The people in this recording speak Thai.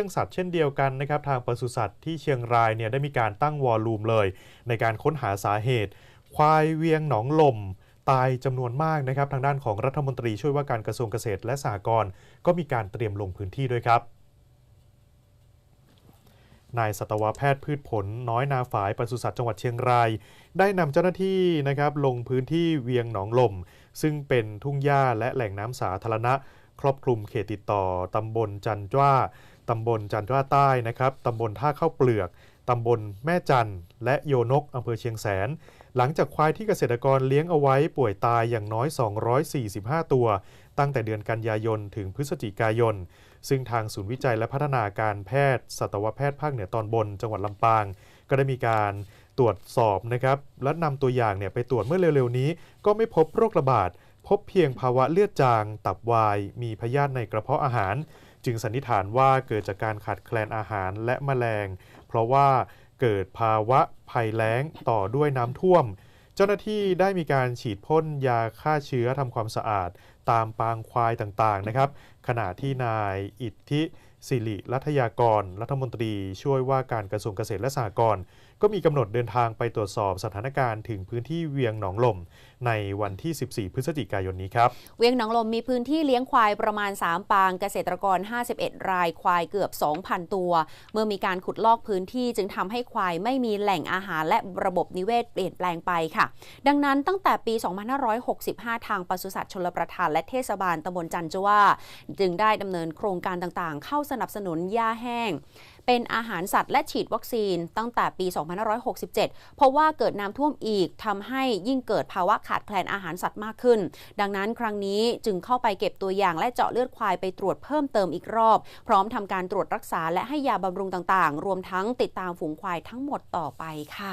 รื่องสัตว์เช่นเดียวกันนะครับทางปศุสัตว์ที่เชียงรายเนี่ยได้มีการตั้งวอลลุ่มเลย ในการค้นหาสาเหตุ ควายเวียงหนองลมตายจำนวนมากนะครับ ทางด้านของรัฐมนตรีช่วยว่าการกระทรวงเกษตรและสหกรณ์ก็มีการเตรียมลงพื้นที่ด้วยครับนายสัตวแพทย์พืชผลน้อยนาฝายปศุสัตว์จังหวัดเชียงราย ได้นำเจ้าหน้าที่นะครับลงพื้นที่เวียงหนองลม ซึ่งเป็นทุ่งหญ้าและแหล่งน้ำสาธารณะ ครอบคลุมเขตติดต่อตำบลจันจ้า ตำบลจันจ้าใต้นะครับตำบลท่าเข้าเปลือกตำบลแม่จันและโยนกอำเภอเชียงแสน หลังจากควายที่เกษตรกรเลี้ยงเอาไว้ป่วยตายอย่างน้อย 245 ตัว ตั้งแต่เดือนกันยายนถึงพฤศจิกายน ซึ่งทางศูนย์วิจัยและพัฒนาการแพทย์ สัตวแพทย์ภาคเหนือตอนบน จังหวัดลำปาง ก็ได้มีการตรวจสอบนะครับ และนำตัวอย่างเนี่ยไปตรวจเมื่อเร็วๆนี้ ก็ไม่พบโรคระบาด พบเพียงภาวะเลือดจาง ตับวาย มีพยาธิในกระเพาะอาหาร จึงสันนิษฐานว่าเกิดจากการขาดแคลนอาหารและแมลง เพราะว่าเกิดภาวะภัยแล้งต่อด้วยน้ำท่วม เจ้าหน้าที่ได้มีการฉีดพ่นยาฆ่าเชื้อทำความสะอาดตามปางควายต่างๆนะครับ ขณะที่นายอิทธิสิริรัฐยากร รัฐมนตรีช่วยว่าการกระทรวงเกษตรและสหกรณ์ก็มีกำหนดเดินทางไปตรวจสอบสถานการณ์ถึงพื้นที่เวียงหนองลม ในวันที่ 14 พฤศจิกายนนี้ครับ เวียงหนองลมมีพื้นที่เลี้ยงควายประมาณ 3 ปางเกษตรกร 51 รายควายเกือบ 2,000 ตัว เมื่อมีการขุดลอกพื้นที่จึงทำให้ควายไม่มีแหล่งอาหารและระบบนิเวศเปลี่ยนแปลงไปค่ะ ดังนั้นตั้งแต่ปี 2565 ทางปศุสัตว์ชลประทานและเทศบาลตำบลจันจว่า จึงได้ดำเนินโครงการต่างๆ เข้าสนับสนุนหญ้าแห้ง เป็นอาหารสัตว์และฉีดวัคซีนตั้งแต่ปี 2567 เพราะว่าเกิดน้ำท่วมอีกทำให้ยิ่งเกิดภาวะขาดแคลนอาหารสัตว์มากขึ้น ดังนั้นครั้งนี้จึงเข้าไปเก็บตัวอย่างและเจาะเลือดควายไปตรวจเพิ่มเติมอีกรอบ พร้อมทำการตรวจรักษาและให้ยาบำรุงต่างๆ รวมทั้งติดตามฝูงควายทั้งหมดต่อไปค่ะ